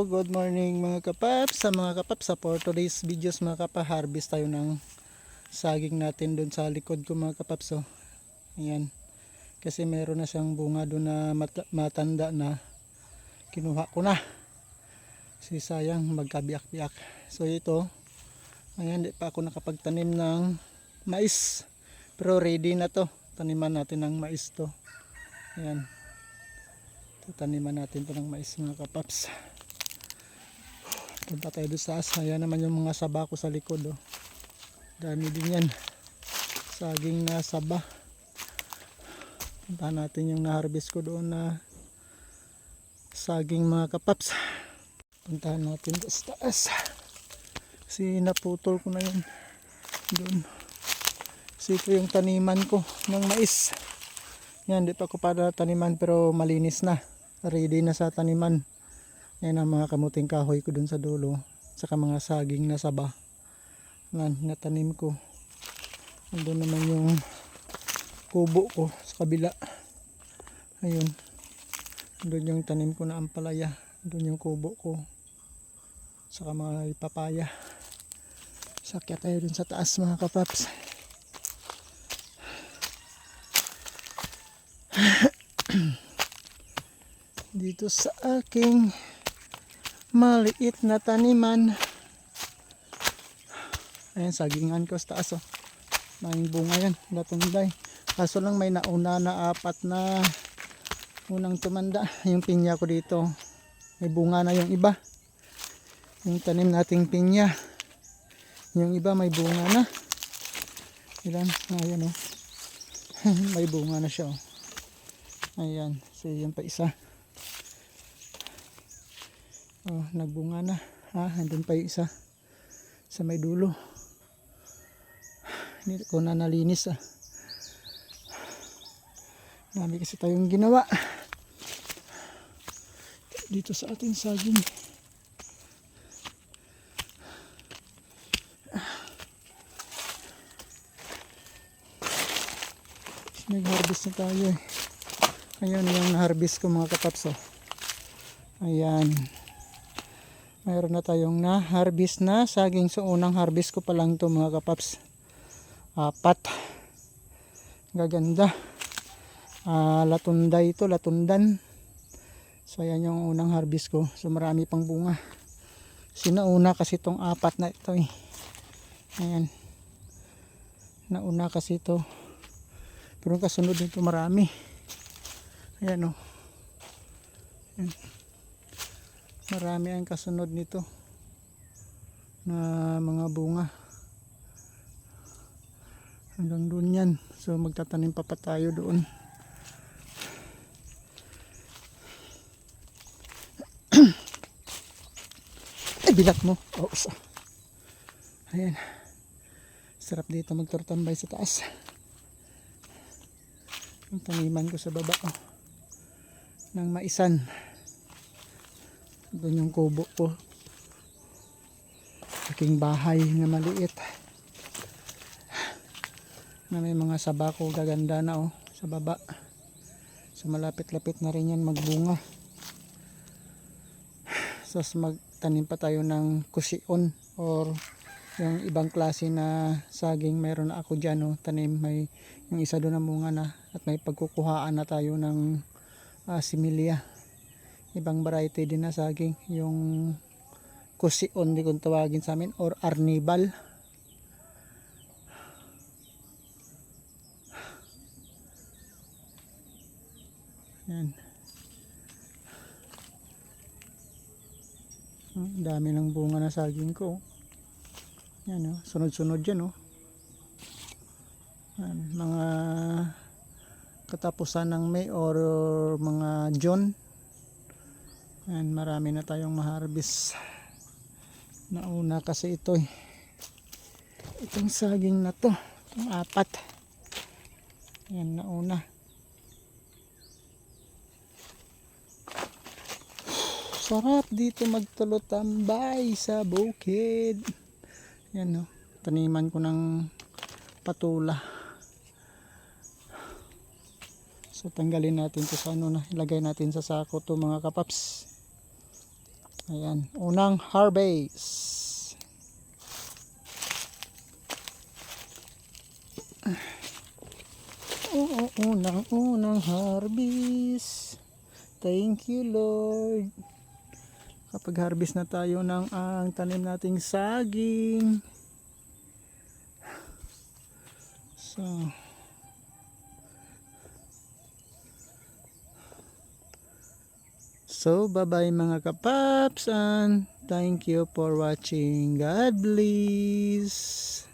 Good morning mga kapaps. Sa mga kapaps, sa for today's videos mga kapaps, harvest tayo ng saging natin doon sa likod ko mga kapaps. So, ayan. Kasi meron na siyang bunga doon na mat- matanda na kinuha ko na. Si sayang magkabiyak-biyak. So ito, ayan, di pa ako nakapagtanim ng mais. Pero ready na to. Taniman natin ng mais to. Ayan. Tataniman natin to ng mais mga kapaps. Punta tayo sa taas. Ayan naman yung mga saba ko sa likod. Oh. Dami din yan. Saging na saba. Punta natin yung na-harvest ko doon na saging mga kapaps. Puntahan natin sa taas. Kasi naputol ko na yun. Doon. Kasi ito yung taniman ko ng mais. Yan, di pa ko para taniman pero malinis na. Ready na sa taniman. Yan ang mga kamuting kahoy ko dun sa dulo. Saka mga saging na saba. Yan, natanim ko. Andun naman yung kubo ko sa kabila. Ayun. Doon yung tanim ko na ampalaya. Doon yung kubo ko. Saka mga papaya. Sakya tayo dun sa taas mga kapaps. Dito sa aking maliit na taniman. Ayan, sagingan ko sa taas oh. May bunga yan, latunday. Kaso lang may nauna na apat na unang tumanda. Yung pinya ko dito, may bunga na yung iba. Yung tanim nating pinya. Yung iba may bunga na. Ilan? Ayan oh. may bunga na siya oh. Ayan, so yan pa isa. Oh, nagbunga na. Ha, andun pa yung isa. Sa may dulo. Hindi ko na nalinis ah. Dami kasi tayong ginawa. Dito sa ating saging. Nag-harvest na tayo eh. Ayun yung harvest ko mga kapaps oh. Ayan. Mayroon na tayong na harvest na saging so unang harvest ko pa lang to mga kapaps. Apat. Gaganda. Ah, latunday ito, latundan. So ayan yung unang harvest ko. So marami pang bunga. Sinauna kasi itong apat na ito eh. Ayan. Nauna kasi ito. Pero kasunod nito marami. Ayan o. Ayan. Marami ang kasunod nito. Na mga bunga. Hanggang doon yan. So magtatanim pa pa tayo doon. Ay, bilat mo. Oh, isa. Ayan. Sarap dito magtortambay sa taas. Ang taniman ko sa baba oh. ng maisan. Doon yung kubo ko. Aking bahay na maliit. Na may mga saba ko gaganda na oh sa baba. So malapit-lapit na rin yan magbunga. So magtanim pa tayo ng kusion or yung ibang klase na saging meron na ako dyan oh, tanim may yung isa doon na bunga na at may pagkukuhaan na tayo ng uh, similia ibang variety din na saging. Yung kusion di kung tawagin sa amin or arnibal. Yan Ang dami ng bunga na saging ko. Yan oh, sunod-sunod yan oh. Yan, mga katapusan ng May or mga June Ayan, marami na tayong maharbis. Nauna kasi ito eh. Itong saging na to. Itong apat. Ayan, nauna. Sarap dito magtulotambay sa bukid. Ayan no. Taniman ko ng patula. So tanggalin natin to sa ano na. Ilagay natin sa sako to mga kapaps. Ayan, unang harvest. Oo, unang unang harvest. Thank you Lord. Kapag harvest na tayo ng ang tanim nating saging. So, So, bye-bye mga kapaps and thank you for watching. God bless.